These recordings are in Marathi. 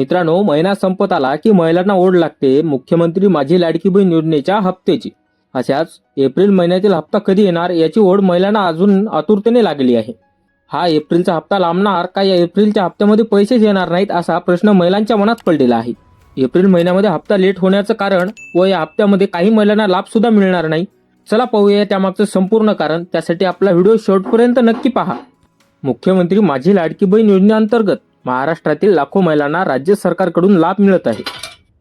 मित्रांनो महिना संपत आला की महिलांना ओढ लागते. मुख्यमंत्री माझी लाडकी बहीण योजनेच्या हप्त्याची अशाच एप्रिल महिन्यातील हप्ता कधी येणार याची ओढ महिलांना अजून आतुरतेने लागली आहे. हा एप्रिलचा हप्ता लांबणार का या एप्रिलच्या हप्त्यामध्ये पैसेच येणार नाहीत असा प्रश्न महिलांच्या मनात पडलेला आहे. एप्रिल महिन्यामध्ये हप्ता लेट होण्याचं कारण व या हप्त्यामध्ये काही महिलांना लाभ सुद्धा मिळणार नाही. चला पाहूया त्यामागचं संपूर्ण कारण. त्यासाठी आपला व्हिडिओ शेवटपर्यंत नक्की पहा. मुख्यमंत्री माझी लाडकी बहीण योजनेअंतर्गत महाराष्ट्रातील लाखो महिलांना राज्य सरकारकडून लाभ मिळत आहे.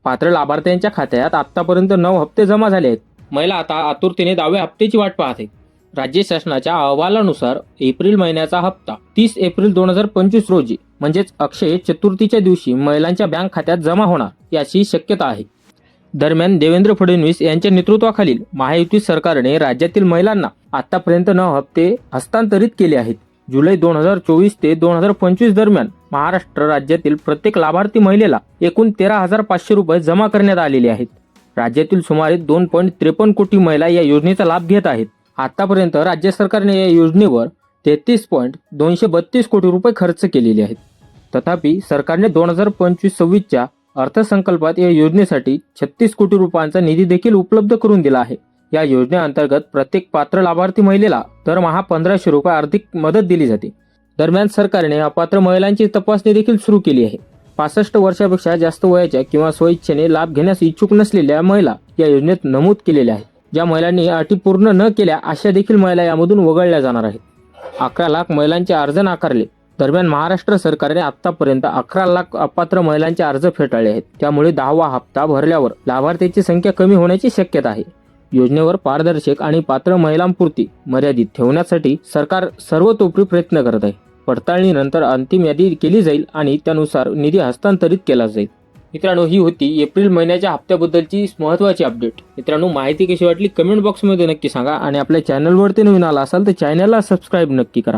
पात्र लाभार्थ्यांच्या खात्यात आतापर्यंत नऊ हप्ते जमा झाले आहेत. महिला आता आतुरतेने दहाव्या हप्त्याची वाट पाहत आहेत. राज्य शासनाच्या अहवालानुसार एप्रिल महिन्याचा हप्ता तीस एप्रिल दोन हजार पंचवीस रोजी म्हणजेच अक्षय चतुर्थीच्या दिवशी महिलांच्या बँक खात्यात जमा होणार याची शक्यता आहे. दरम्यान देवेंद्र फडणवीस यांच्या नेतृत्वाखालील महायुती सरकारने राज्यातील महिलांना आतापर्यंत नऊ हप्ते हस्तांतरित केले आहेत. जुलै दोन हजार चोवीस ते दोन हजार पंचवीस दरम्यान महाराष्ट्र राज्यातील प्रत्येक लाभार्थी महिलेला एकूण तेरा हजार पाचशे रुपये जमा करण्यात आलेले आहेत. राज्यातील सुमारे दोन पॉईंट त्रेपन्न कोटी महिला या योजनेचा लाभ घेत आहेत. आतापर्यंत राज्य सरकारने या योजनेवर तेहतीस पॉईंट दोनशे बत्तीस कोटी रुपये खर्च केलेले आहेत. तथापि सरकारने दोन हजार पंचवीस सव्वीसच्या अर्थसंकल्पात या योजनेसाठी छत्तीस कोटी रुपयांचा निधी देखील उपलब्ध करून दिला आहे. या योजनेअंतर्गत प्रत्येक पात्र लाभार्थी महिलेला दरमहा पंधराशे रुपये आर्थिक मदत दिली जाते. दरम्यान सरकारने अपात्र महिलांची तपासणी देखील सुरू केली आहे. पासष्ट वर्षापेक्षा जास्त वयाच्या किंवा स्वइच्छेने लाभ घेण्यास इच्छुक नसलेल्या महिला या योजनेत नमूद केलेल्या आहेत. ज्या महिलांनी अटी पूर्ण न केल्या अशा देखील महिला यामधून वगळल्या जाणार आहेत. अकरा लाख महिलांचे अर्ज नाकारले. दरम्यान महाराष्ट्र सरकारने आतापर्यंत अकरा लाख अपात्र महिलांचे अर्ज फेटाळले आहेत. त्यामुळे दहावा हप्ता भरल्यावर लाभार्थ्यांची संख्या कमी होण्याची शक्यता आहे. योजनेवर पारदर्शक आणि पात्र महिलांपुरती मर्यादित ठेवण्यासाठी सरकार सर्वतोपरी प्रयत्न करत आहे. पडताळणीनंतर अंतिम यादी केली जाईल आणि त्यानुसार निधी हस्तांतरित केला जाईल. मित्रांनो ही होती एप्रिल महिन्याच्या हप्त्याबद्दलची महत्त्वाची अपडेट मित्रांनो माहिती कशी वाटली कमेंट बॉक्समध्ये नक्की सांगा आणि आपल्या चॅनलवरती नवीन आला असाल तर चॅनलला सबस्क्राईब नक्की करा.